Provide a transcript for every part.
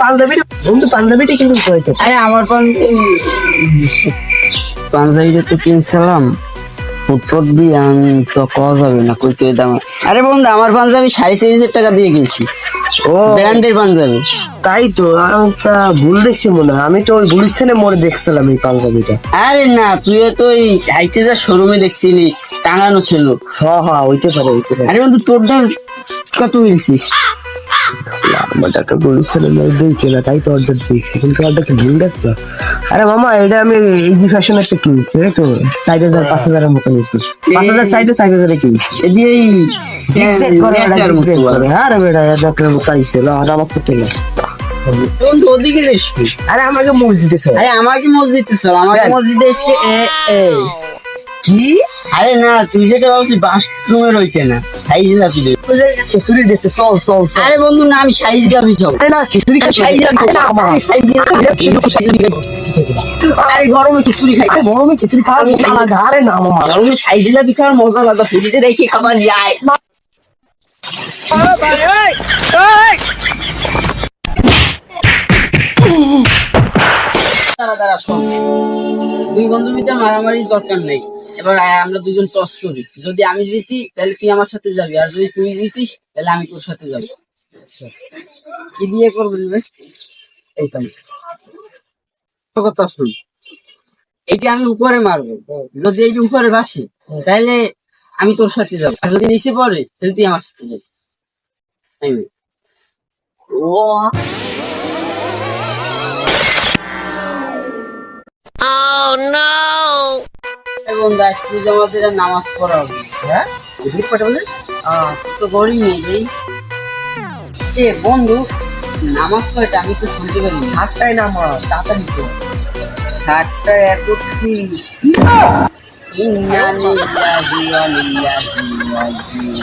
পাঞ্জাবিটা আরে আমার পাঞ্জাবি পাঞ্জাবিটা তো তো না কইতে দাম আরে বন্ধু আমার পাঞ্জাবি সাড়ে চার হাজার টাকা দিয়ে কিনছি ও। ব্র্যান্ডের পাঞ্জাবি। তাই তো আমি তা ভুল দেখছি মনে হয়। আমি তো ওই গুলিস্তানে মোড়ে দেখছিলাম এই পাঞ্জাবিটা। আরে না তুই তো ওই হাইটে যা শোরুমে দেখছিলি টাঙানো ছিল। হ হ হইতে পারে হইতে পারে। আরে বন্ধু তোর দাম কত কিনছিস আমারটা তো গুলিস্তানে মোড়ে দেখছি না তাই তো অর্ডার দেখছি কিন্তু অর্ডার কি ভুল দেখতো আরে মামা এটা আমি ইজি ফ্যাশন একটা কিনছি এই তো চার হাজার পাঁচ হাজারের মতো কিনছি। পাঁচ হাজার সাইডে চার হাজারে কিনছি। আর। বেটা আর আমার তুই। আরে আমাকে মসজিদে আরে আমাকে মসজিদে আমাকে মসজিদে এসে এ এ। কি? আরে না তুই যেটা ভাবছিস বাথরুমে রইছে না সাইজ যাবি। খিচুড়ি চল চল আরে বন্ধু না আমি সাইজ যাবি আরে না খিচুড়ি খাই। সাইজ যাবি আরে গরমে খিচুড়ি খাই। গরমে খিচুড়ি খাওয়া আরে না মামা। গরমে সাইজ যাবি খাওয়ার মজা আলাদা। ফ্রিজে রেখে খাবার যায়। দাঁড়া দাঁড়া শোন। দুই বন্ধুর ভিতরে মারামারির দরকার নেই। এবার আমরা দুজন টস করি। যদি আমি জিতি তাহলে তুই আমার সাথে যাবি। আর যদি তুই জিতিস তাহলে আমি তোর সাথে যাব। আচ্ছা। কি দিয়ে করবি? এই তো। কথা শুন এইটা আমি উপরে মারবো। যদি এইটা উপরে বাসি তাহলে আমি তোর সাথে যাব। আর যদি নিচে পড়ে তাহলে তুই আমার সাথে যাবি। তাই না? এবং গাছ আমাদের নামাজ পড়া হবে। হ্যাঁ? এদিকে পাঠা বলে? তো গড়ি নেই রে এ বন্ধু নামাজ কয়টা? আমি তো শুনতে পারি। সাতটায় নামাজ তাড়াতাড়ি তো সাতটা একত্রিশ। ইন্না লিল্লাহি ওয়া লিল্লাহি রাজিউন।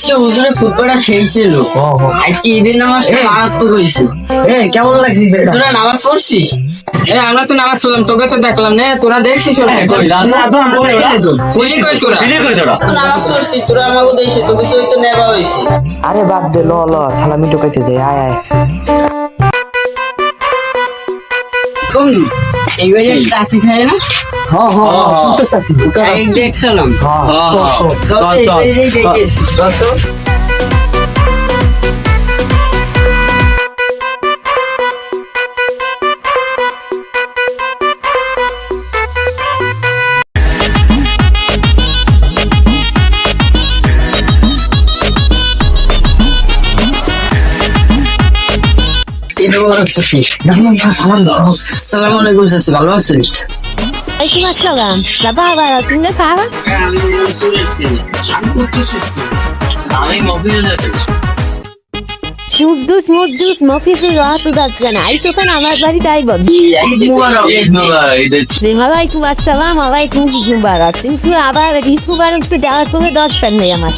আজকে হুজুরে ফুটবলটা সেই ছিল। আজকে ঈদের নামাজটা মারাত্মক হয়েছে। এ কেমন লাগছে তোরা নামাজ পড়ছিস? এ আমরা তো নামাজ পড়লাম তোকে তো দেখলাম না তোরা দেখছিস আমরা এখানে কই তোরা নামাজ পড়ছি তোরা আমাকে দেখছে তোকে সই তো হয়েছে। আরে বাদ দে ল ল সালামি টোকাইতে যাই আয় আয়। বন্ধু এইবারে টাসি খায় না? হ্যাঁ হ্যাঁ সাসি দেখছিলাম। হ্যাঁ চল চল চল এইবারে দেখে এসি। চল চল এটা বড় হচ্ছে কি? আসসালামু আলাইকুম চাচি, ভালো আছেন? ওয়ালাইকুম আসসালাম বাবা আবার তুমি খাওয়া হ্যাঁ, আমি মনসুর এসেছি। আমি খুশি হয়েছি। সুদ্দুস মুদ্দুস মফিসুল রাহাতু যাচ্ছে না এই সোফান আমার বাড়ি তাই বল ওয়ালাইকুম আসসালাম ওয়ালাইকুম মুবারক কিন্তু আবার ঈদ মুবারক তো দেওয়ার কোনো দরকার নেই আমার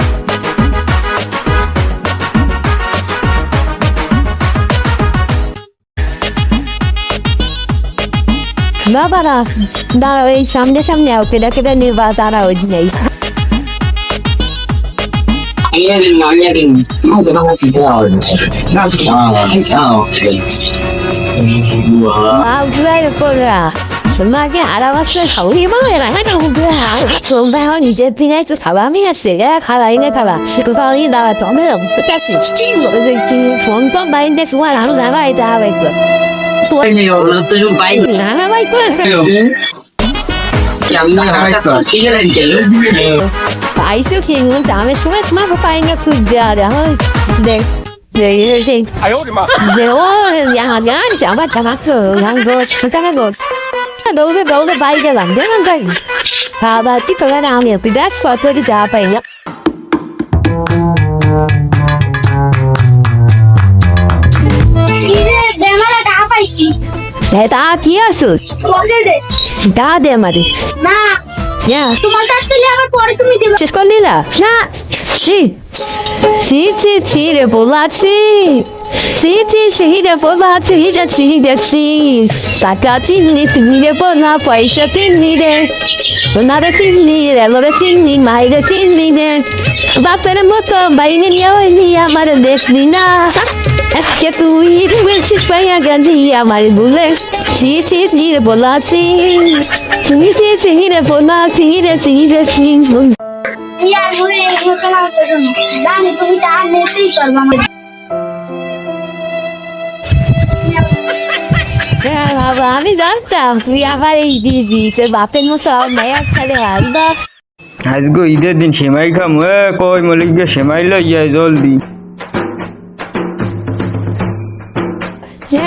বাবারা দাঁড়াও এই সামনে সামনে ওকে ডাকে নিবা দাঁড়াও নেই তোমাকে আরামাসে খাওয়াই মামে রাখা না তোমরা এখন নিজের দিনে একটু খাবা আমি আসছে খালাই না খাবা খাওয়াই দাঁড়া ফোন তো বাইরে সময় আরও এটা পাইছো কি আমি সময় তোমার পাইনি খুব দেওয়া দেওয়া দেখ আমার জামা তো দৌড়ে দৌড়ে বাই গেলাম দেখুন তাই খাওয়া দাওয়া কি তোরা আমি তুই দেখ কত যা পাই না তা কি আছো দা। দে মারি না। তোমার কাছ থেকে আবার পরে তুমি দেবে। শেষ করে না না। ছি। ছি ছি রে বলাছি ছি ছি ছি রে বলাছি রে ছি রে ছি টাকা চিনি চিনি রে বলা পয়সা চিনি রে সোনারে চিনি রে লোরে চিনি মাইরে চিনি রে বাপের মতো বাইরে নিয়ে আমার দেখলি না আজকে তুই বলছিস পাইয়া গেলি আমার বলে ছি ছি ছি রে বলাছি ছি ছি ছি রে বলাছি রে ছি রে ছি ইয়ার ঘুরে এগুলো তোমার জন্য? জানি তুমি টাকা নিতেই পারবে আমার বাবা আমি জানতাম তুই আবার এই দিদি তোর বাপের মতো মায়া খালে আসবা আজগো ঈদের দিন সেমাই খাম এ কই মলিককে সেমাই লইয়া জলদি।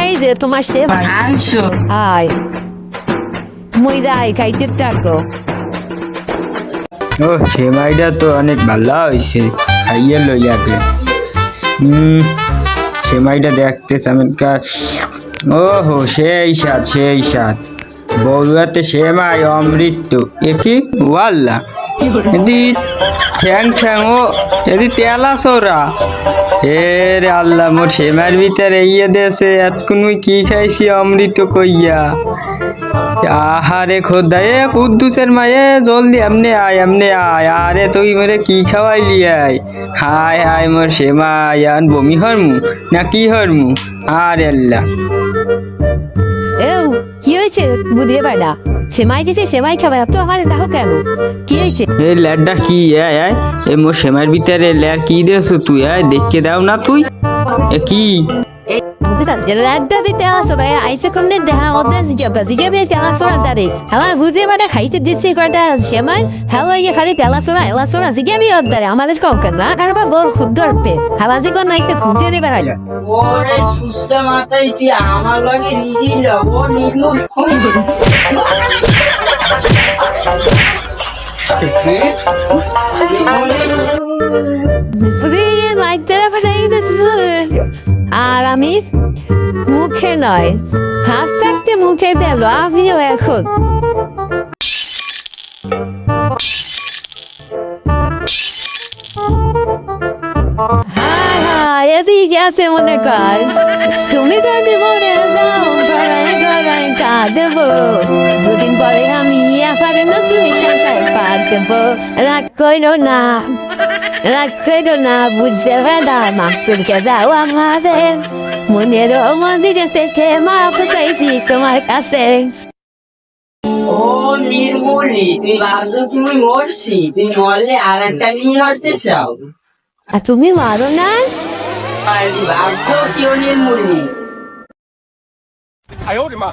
এই যে তোমার সে আনছো? হাই মুই যাই খাইতে থাকো। ও সেমাইটা তো অনেক ভালো হয়েছে খাইয়ে লইয়াকে হুম সেমাইটা দেখতে চমৎকার ও হো সেই সাত সেই সাত বউয়াতে সেমাই অমৃত। এ কি? ওয়াল্লা। এদি ঠ্যাং ঠ্যাং ও, এদি তেলা সোরা। এ রে আল্লাহ, মোর সেমার ভিতরে ইয়ে দেশে এতক্ষণ মুই কি খাইছি অমৃত কইয়া। আহারে খোদা, এ কুদ্দুসের মায়ে জলদি এমনে আয় এমনে আয়। আরে তুই মরে কি খাওয়াইলি আয়? হায় হায় মোর সেমা আয়ান বমি হরমু, না কি হরমু? আরে আল্লাহ। কি হয়েছে বুঝে বেড়া সেমাই দিছে সেমাই খাবে। তো আমার দেখো কেন? কি হয়েছে? এই ল্যাডটা কি? আয় এ মো সেমার ভিতরে ল্যার কি দিয়েছ তুই? আয় দেখকে দাও না তুই। এ, কি? দিতে আসো ভাই আইসে করলে দেখা জিজ্ঞাসা জিজ্ঞাসা কেলা সোনা দাঁড়ে আমার বুঝতে পারে খাইতে দিচ্ছে কয়টা সেমাই ইয়ে খালি তেলা সোনা এলা সোনা জিজ্ঞাবি ওর দাঁড়ে আমাদের না কারণ বড় ক্ষুদ্র পে হাবা জীবন না একটা খুঁজতে দেবে ওরে সুস্থ মাথায় তুই আমার লগে নিদিল ও নির্মূল বুঝিয়ে মাইতে ফাটাই দিছিল। আর আমি? মুখে নয় হাত থাকতে মুখে দিল আমিও এখন। আছে মনে কর। তুমি যদি মনে যাও দুদিন পরে আমি আবার নতুন সংসার দেবো রাগ করো না। রাখো না বুঝতে বেদা মাকসুরকে দাও আমাদের মনের মন্দিরে থেকে মাপ চাইছি তোমার কাছে ও নির্মলি ভাবছ কি মরছি তুই মরলে আর একটা নিয়ে মরতে চাও আর তুমি মারো না ভাবছ কি ও নির্মলি মা